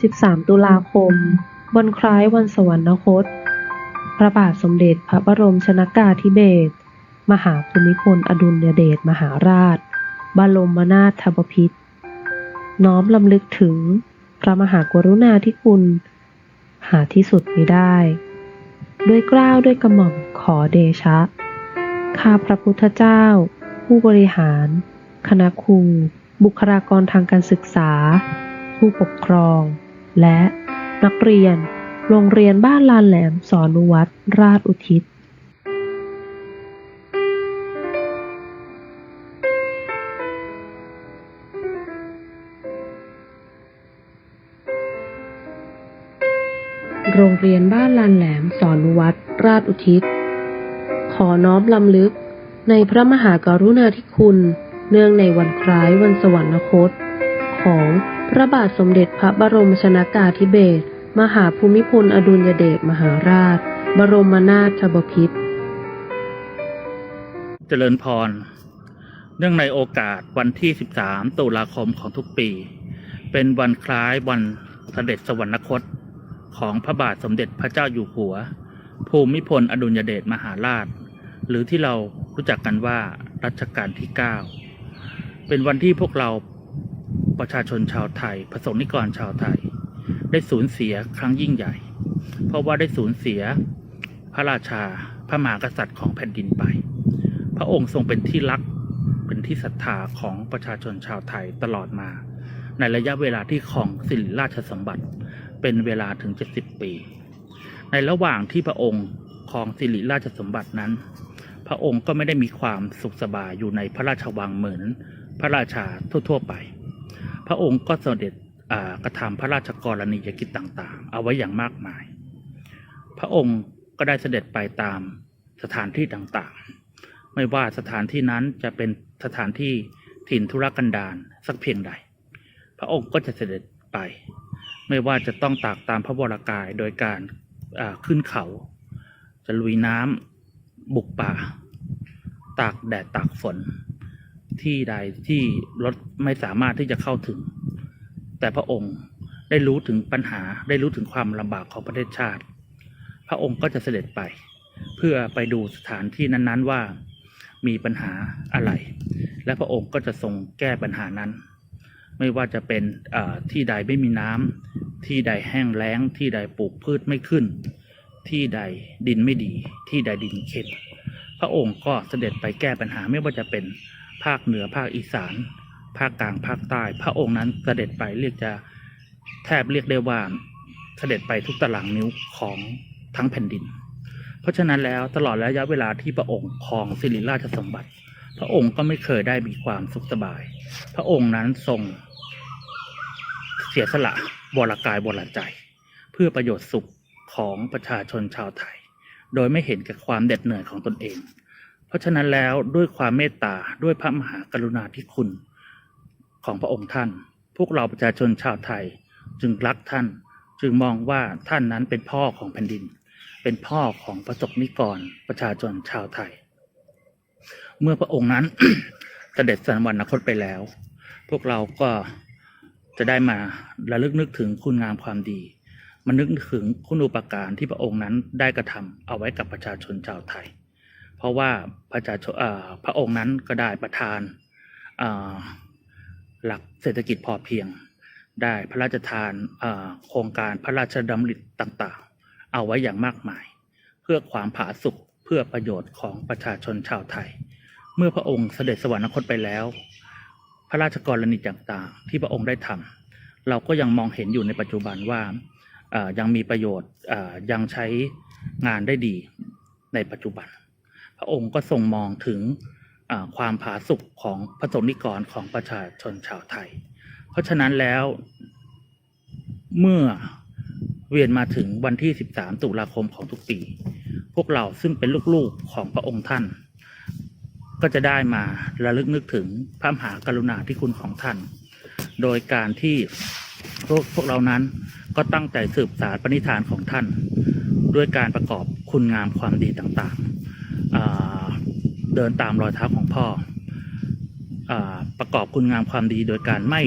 13 ตุลาคม วันคล้ายวันสวรรคต พระบาทสมเด็จพระบรมชนากาธิเบศร มหาภูมิพลอดุลยเดชมหาราช บรมนาถบพิตร น้อมลำลึกถึงพระมหากรุณาธิคุณ หาที่สุดมิได้ ด้วยเกล้าวด้วยกระหม่อมขอเดชะ ข้าพระพุทธเจ้า ผู้บริหาร คณะครูบุคลากรทางการศึกษา ผู้ปกครอง และนักเรียน โรงเรียนบ้านลานแหลมสอนุวัตรราชอุทิศโรงเรียนบ้านลานแหลมสอนุวัตรราชอุทิศ ขอน้อมลำลึกในพระมหากรุณาธิคุณ เนื่องในวันคล้ายวันสวรรคต ของพระบาทสมเด็จพระบรมชนากาธิเบศรมหาภูมิพลอดุลยเดชมหาราช บรมนาถบพิตรเจริญพร เนื่องในโอกาสวันที่ 13 ตุลาคมของทุกปี เป็นวันคล้ายวันเสด็จสวรรคต ของพระบาทสมเด็จพระเจ้าอยู่หัว ภูมิพลอดุลยเดชมหาราช หรือที่เรารู้จักกันว่ารัชกาลที่ 9 เป็นวันที่พวกเรา ประชาชนชาวไทย ประสงนิกรชาวไทย ได้สูญเสียครั้งยิ่งใหญ่ เพราะว่าได้สูญเสียพระราชาพระมหากษัตริย์ของแผ่นดินไป พระองค์ทรงเป็นที่รักเป็นที่ศรัทธาของประชาชนชาวไทยตลอดมา ในระยะเวลาที่ครองสิริราชสมบัติเป็นเวลาถึง 70 ปี ในระหว่างที่พระองค์ครองสิริราชสมบัตินั้น พระองค์ก็ไม่ได้มีความสุขสบายอยู่ในพระราชวังเหมือนพระราชาทั่ว ๆ ไป พระองค์ก็เสด็จกระทำพระราชกรณียกิจต่างๆ เอาไว้อย่างมากมาย พระองค์ก็ได้เสด็จไปตามสถานที่ต่างๆ ไม่ว่าสถานที่นั้นจะเป็นสถานที่ถิ่นธุรกันดารสักเพียงใด พระองค์ก็จะเสด็จไป ไม่ว่าจะต้องตากตามพระวรากายโดยการขึ้นเขา จะลุยน้ำบุกป่า ตากแดดตากฝน ที่ใดที่รถไม่สามารถที่จะเข้าถึง แต่พระองค์ได้รู้ถึงปัญหาได้รู้ถึงความลำบากของประเทศชาติ พระองค์ก็จะเสด็จไป เพื่อไปดูสถานที่นั้น ๆว่ามีปัญหาอะไร และพระองค์ก็จะทรงแก้ปัญหานั้น ไม่ว่าจะเป็นที่ใดไม่มีน้ำที่ใดแห้งแล้ง ที่ใดปลูกพืชไม่ขึ้น ที่ใดดินไม่ดี ที่ใดดินเค็มพระองค์ก็เสด็จไปแก้ปัญหาไม่ว่าจะเป็น ภาคเหนือภาคอีสาน ภาคกลางภาคใต้ พระองค์นั้นเสด็จไปเรียกจะแทบเรียกได้ว่าเสด็จไปทุกตารางนิ้วของทั้งแผ่นดิน เพราะฉะนั้นแล้วตลอดระยะเวลาที่พระองค์ครองสิริราชสมบัติ พระองค์ก็ไม่เคยได้มีความสุขสบาย พระองค์นั้นทรงเสียสละวรกายวรใจ เพื่อประโยชน์สุขของประชาชนชาวไทย โดยไม่เห็นแก่ความเด็ดเหนื่อยของตนเอง เพราะฉะนั้นแล้วด้วยความเมตตาด้วยพระมหากรุณาธิคุณของพระองค์ท่าน พวกเราประชาชนชาวไทยจึงรักท่านจึงมองว่าท่านนั้นเป็นพ่อของแผ่นดิน เป็นพ่อของประสบนิกรประชาชนชาวไทย เมื่อพระองค์นั้นเสด็จสวรรคตไปแล้ว พวกเราก็จะได้มาระลึกนึกถึงคุณงามความดีมานึกถึงคุณอุปการที่พระองค์นั้นได้กระทำเอาไว้กับประชาชนชาวไทย เพราะว่าประชาชพระองค์นั้นก็ได้ประทานหลักเศรษฐกิจพอเพียง ได้พระราชทานโครงการพระราชดำริต่างๆ เอาไว้อย่างมากมาย เพื่อความผาสุกเพื่อประโยชน์ของประชาชนชาวไทย เมื่อพระองค์เสด็จสวรรคตไปแล้ว พระราชกรณีต่างๆ ที่พระองค์ได้ทำเราก็ยังมองเห็นอยู่ในปัจจุบันว่ายังมีประโยชน์ยังใช้งานได้ดีในปัจจุบัน พระองค์ก็ทรงมองถึงความผาสุกของพระสงฆ์นิกรของประชาชนชาวไทย เพราะฉะนั้นแล้วเมื่อเวียนมาถึงวันที่ 13 ตุลาคมของทุกปี พวกเราซึ่งเป็นลูกๆของพระองค์ท่าน ก็จะได้มาระลึกนึกถึงพระมหากรุณาธิคุณของท่าน โดยการที่พวกพวกเรานั้นก็ตั้งใจสืบสารปณิธานของท่าน ด้วยการประกอบคุณงามความดีต่างๆ เดินตามรอยเท้าของพ่ออประกอบคุณงามความดีโดยการไม่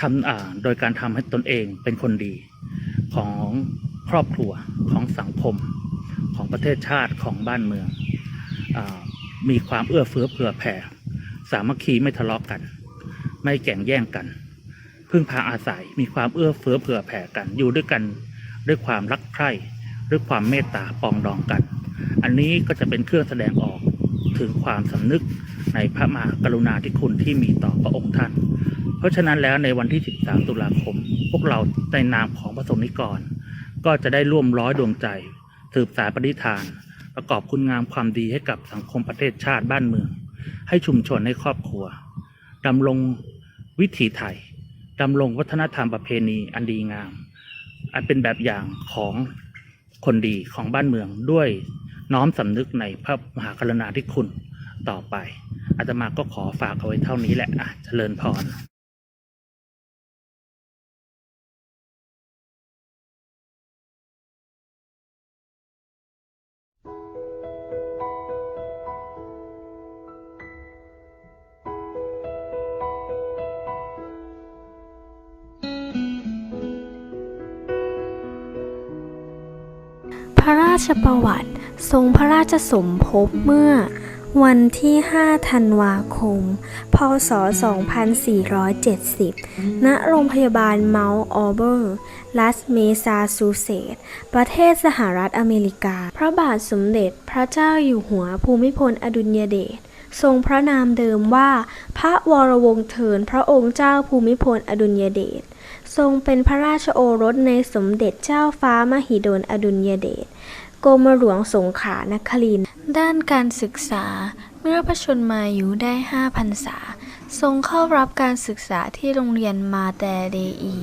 ทำโดยการทำให้ตนเองเป็นคนดีของครอบครัวของสังคม ของประเทศชาติของบ้านเมืองอมีความเอื้อเฟื้อเผื่อแผ่ สามัคคีไม่ทะเลาะกัน ไม่แข่งแย่งกัน พึ่งพาอาศัยมีความเอื้อเฟื้อเผื่อแผ่กัน อยู่ด้วยกันด้วยความรักใคร่ด้วยความเมตตาปองดองกัน อันนี้ก็จะเป็นเครื่องแสดงออกถึงความสำนึกในพระมหากรุณาธิคุณที่มีต่อพระองค์ท่าน เพราะฉะนั้นแล้วในวันที่ 13 ตุลาคม พวกเราในนามของพระสงฆ์นิกร ก็จะได้ร่วมร้อยดวงใจ สืบสารปณิธาน ประกอบคุณงามความดีให้กับสังคมประเทศชาติบ้านเมือง ให้ชุมชนให้ครอบครัวดำรงวิถีไทยดำรงวัฒนธรรมประเพณีอันดีงาม อันเป็นแบบอย่างของคนดีของบ้านเมืองด้วย น้อมสำนึกในพระมหากรุณาธิคุณต่อไป อาตมาก็ขอฝากเอาไว้เท่านี้แหละอะเจริญพรพระราชประวัติ ทรงพระราชสมภพเมื่อวันที่ 5 ธันวาคม พศ 2470 ณ โรงพยาบาลเมาส์ออเบอร์ รัฐเมซาชูเซตประเทศสหรัฐอเมริกา พระบาทสมเด็จพระเจ้าอยู่หัวภูมิพลอดุลยเดช ทรงพระนามเดิมว่า พระวรวงศ์เธอพระองค์เจ้าภูมิพลอดุลยเดช ทรงเป็นพระราชโอรสในสมเด็จเจ้าฟ้ามหิดลอดุลยเดช กรมหลวงสงขลานครินด้านการศึกษา เมื่อพระชนมายุได้5พรรษา ทรงเข้ารับการศึกษาที่โรงเรียนมาแต่เดอี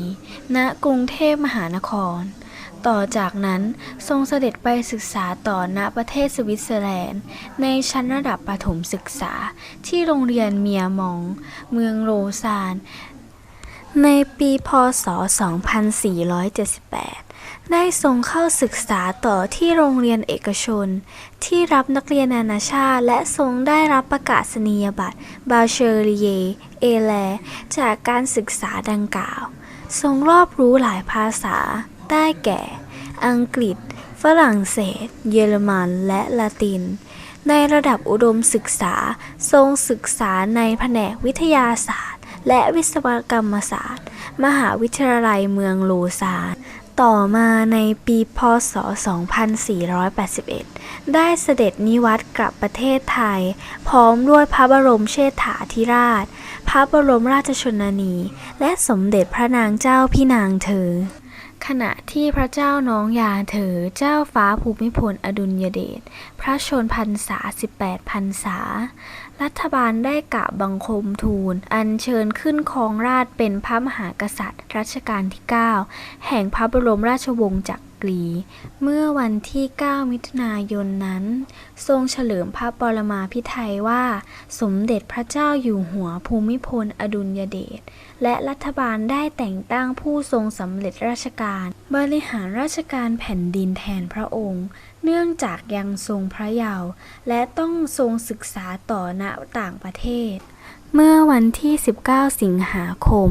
ณกรุงเทพมหานคร ต่อจากนั้นทรงเสด็จไปศึกษาต่อณประเทศสวิตเซอร์แลนด์ ในชั้นระดับประถมศึกษาที่โรงเรียนเมียมอง เมืองโรซาน ในปีพศ 2478 ได้ทรงเข้าศึกษาต่อที่โรงเรียนเอกชน ที่รับนักเรียนนานาชาติ และทรงได้รับประกาศนียบัตรบาเชอรีเย เอแล จากการศึกษาดังกล่าว ทรงรอบรู้หลายภาษา ได้แก่ อังกฤษ ฝรั่งเศส เยอรมัน และละตินในระดับอุดมศึกษา ทรงศึกษาในแผนกวิทยาศาสตร์ และวิศวกรรมศาสตร์ มหาวิทยาลัยเมืองลูซานต่อมาในปีพศ 2481 ได้เสด็จนิวัตกลับประเทศไทย พร้อมด้วยพระบรมเชษฐาธิราช พระบรมราชชนนี และสมเด็จพระนางเจ้าพี่นางเธอ ขณะที่พระเจ้าน้องยาเธอ เจ้าฟ้าภูมิพลอดุลยเดช พระชนพรรษา 18 พรรษา รัฐบาลได้กะบังคมทูล อัญเชิญขึ้นครองราชเป็นพระมหากษัตริย์ รัชกาลที่ 9 แห่งพระบรมราชวงศ์จักรเมื่อวันที่ 9 มิถุนายนนั้น ทรงเฉลิมพระปรมาภิไธยว่า สมเด็จพระเจ้าอยู่หัวภูมิพลอดุลยเดชและรัฐบาลได้แต่งตั้งผู้ทรงสำเร็จราชการ บริหารราชการแผ่นดินแทนพระองค์ เนื่องจากยังทรงพระเยาว์และต้องทรงศึกษาต่อณต่างประเทศ เมื่อวันที่ 19 สิงหาคม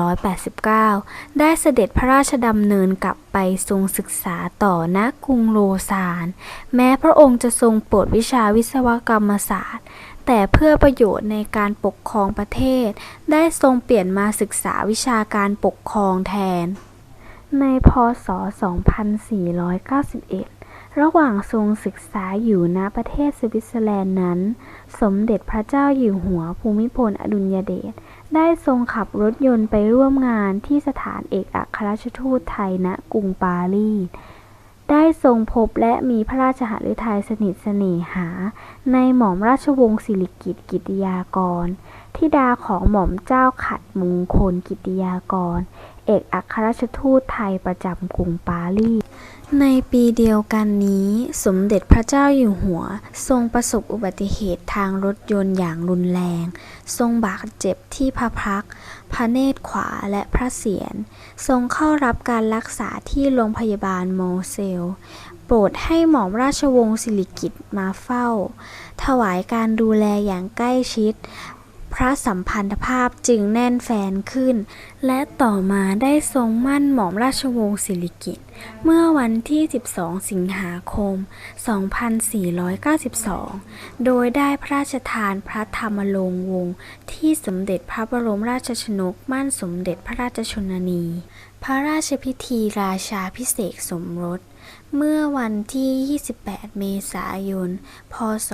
2489 ได้เสด็จพระราชดำเนินกลับไปทรงศึกษาต่อณกรุงโลซาน แม้พระองค์จะทรงโปรดวิชาวิศวกรรมศาสตร์ แต่เพื่อประโยชน์ในการปกครองประเทศ ได้ทรงเปลี่ยนมาศึกษาวิชาการปกครองแทน ในพศ 2491 ระหว่างทรงศึกษาอยู่ณประเทศสวิตเซอร์แลนด์นั้น สมเด็จพระเจ้าอยู่หัวภูมิพลอดุลยเดชได้ทรงขับรถยนต์ไปร่วมงานที่สถานเอกอัครราชทูตไทยณกรุงปารีสได้ทรงพบและมีพระราชหฤทัยสนิทเสน่หา ในหม่อมราชวงศ์สิริกิติ์กิติยากร ธิดาของหม่อมเจ้าขัดมงคลกิติยากร เอกอัครราชทูตไทยประจำกรุงปารีส ในปีเดียวกันนี้ สมเด็จพระเจ้าอยู่หัว ทรงประสบอุบัติเหตุทางรถยนต์อย่างรุนแรง ทรงบาดเจ็บที่พระพัก พระเนตรขวาและพระเศียร ทรงเข้ารับการรักษาที่โรงพยาบาลโมเซล โปรดให้หมอมราชวงศ์สิริกิติ์มาเฝ้า ถวายการดูแลอย่างใกล้ชิด พระสัมพันธภาพจึงแน่นแฟนขึ้น และต่อมาได้ทรงมั่นหม่อมราชวงศ์สิริกิติ์เมื่อวันที่ 12 สิงหาคม 2492 โดยได้พระราชทานพระธรรมโลงวงศ์ที่สมเด็จพระบรมราชชนกมั่นสมเด็จพระราชชนนี พระราชพิธีราชาพิเศษสมรส เมื่อวันที่ 28 เมษายน พศ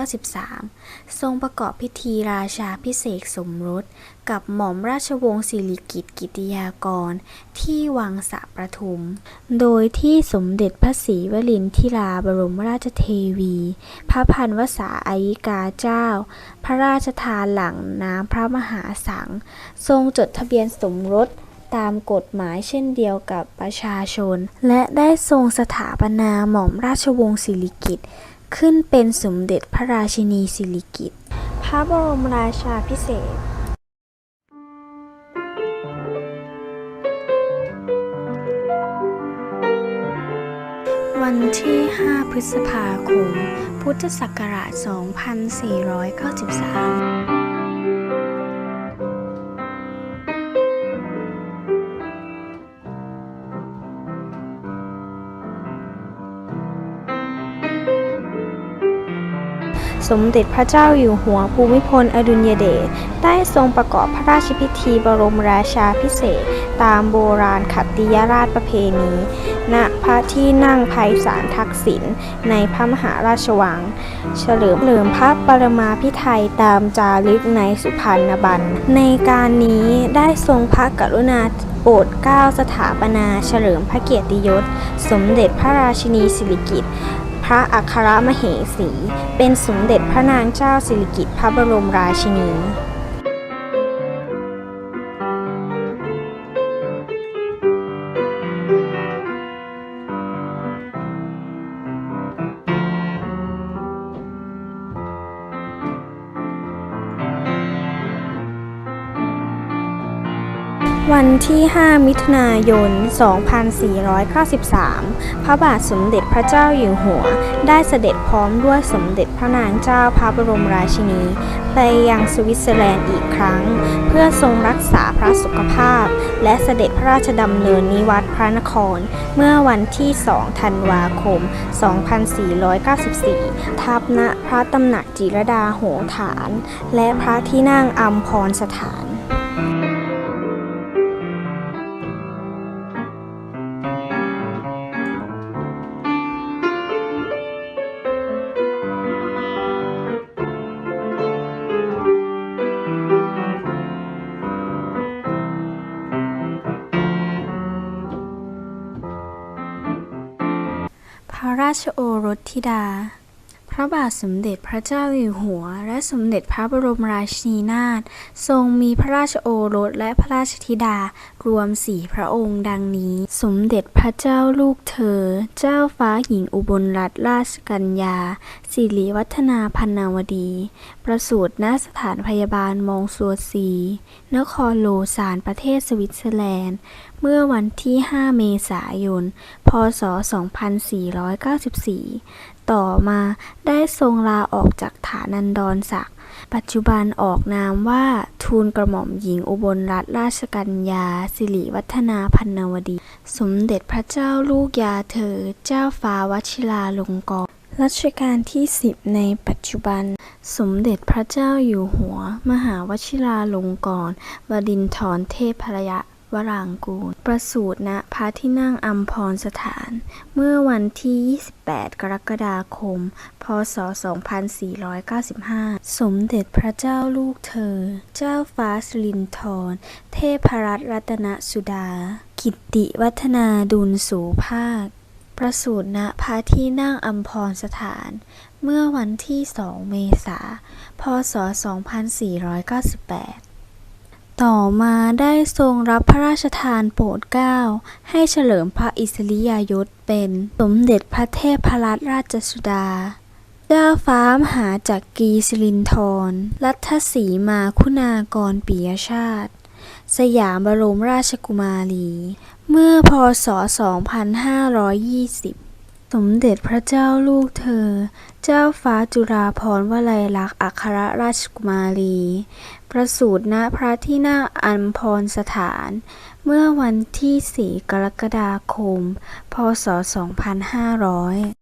2493 ทรงประกอบพิธีราชาพิเศษสมรส กับหม่อมราชวงศ์สิริกิติ์กิติยากร ที่วังสะประทุม โดยที่สมเด็จพระศรีวลินทิราบรมราชเทวี พระพันวษาอายิกาเจ้า พระราชทานหลังน้ำพระมหาสัง ทรงจดทะเบียนสมรส ตามกฎหมายเช่นเดียวกับประชาชน และได้ทรงสถาปนาหม่อมราชวงศ์สิริกิติ์ขึ้นเป็นสมเด็จพระราชินีสิริกิติ์พระบรมราชาพิเศษกวันที่ 5 พฤษภาคม พุทธศักราช 2493 สมเด็จพระเจ้าอยู่หัวภูมิพลอดุลยเดชได้ทรงประกอบพระราชพิธีบรมราชาพิเศษ ตามโบราณขัตติยราชประเพณี ณพระที่นั่งไพศาลทักษิณในพระมหาราชวัง เฉลิมเฉลิมพระปรมาภิไธยตามจารึกในสุพรรณบัญในการนี้ได้ทรงพระกรุณาโปรดเกล้าสถาปนาเฉลิมพระเกียรติยศ สมเด็จพระราชินีสิริกิติ์ ระอัครมเหสี เป็นสมเด็จพระนางเจ้าสิริกิติ์พระบรมราชินี วันที่ 5 มิถุนายน 2493 พระบาทสมเด็จพระเจ้าอยู่หัว ได้เสด็จพร้อมด้วยสมเด็จพระนางเจ้าพระบรมราชินี ไปยังสวิตเซอร์แลนด์อีกครั้ง เพื่อทรงรักษาพระสุขภาพ และเสด็จพระราชดำเนินนิวัตรพระนคร เมื่อวันที่ 2 ธันวาคม 2494 ทับณพระตำหนักจิรดาโหฐาน และพระที่นั่งอัมพรสถาน ชโอรสธิดา พระบาทสมเด็จพระเจ้าอยู่หัว และสมเด็จพระบรมราชินีนาถทรงมีพระราชโอรสและพระราชธิดารวมสี่พระองค์ดังนี้ สมเด็จพระเจ้าลูกเธอ เจ้าฟ้าหญิงอุบลรัตนราชกัญญาสิริวัฒนาพันนาวดี ประสูติณสถานพยาบาลมองซัวซี นครโลซานประเทศสวิตเซอร์แลนด์ เมื่อวันที่ 5 เมษายน พศ 2494 ต่อมาได้ทรงลาออกจากฐานันดรศักดิ์ ปัจจุบันออกนามว่าทูลกระหม่อมหญิงอุบลรัตนราชกัญญา สิริวัฒนาพันนวดี สมเด็จพระเจ้าลูกยาเธอ เจ้าฟ้าวชิราลงกรณ์รัชกาลที่ 10 ในปัจจุบัน สมเด็จพระเจ้าอยู่หัว มหาวชิราลงกรณ์วดินทรเทพพระยะ วรางกูล ประสูติณพระที่นั่งอัมพรสถาน เมื่อวันที่ 28 กรกฎาคม พศ 2495 สมเด็จพระเจ้าลูกเธอ เจ้าฟ้าสิรินธรเทพรัตนรัตนสุดา กิตติวัฒนาดุลสูภาค ประสูติณพระที่นั่งอัมพรสถานเมื่อวันที่ 2 เมษา พศ 2498 ต่อมาได้ทรงรับพระราชทานโปรดเกล้าให้เฉลิมพระอิสริยยศเป็นสมเด็จพระเทพรัตนราชสุดา เจ้าฟ้ามหาจักรีสิรินธรรัตสีมาคุณากรปิยชาติ สยามบรมราชกุมารี เมื่อพศ 2520 สมเด็จพระเจ้าลูกเธอ เจ้าฟ้าจุฬาภรณ์วลัยลักษณ์อัครราชกุมารี ประสูติณพระที่นั่งอัมพรสถาน เมื่อวันที่ 4 กรกฎาคม พศ 2500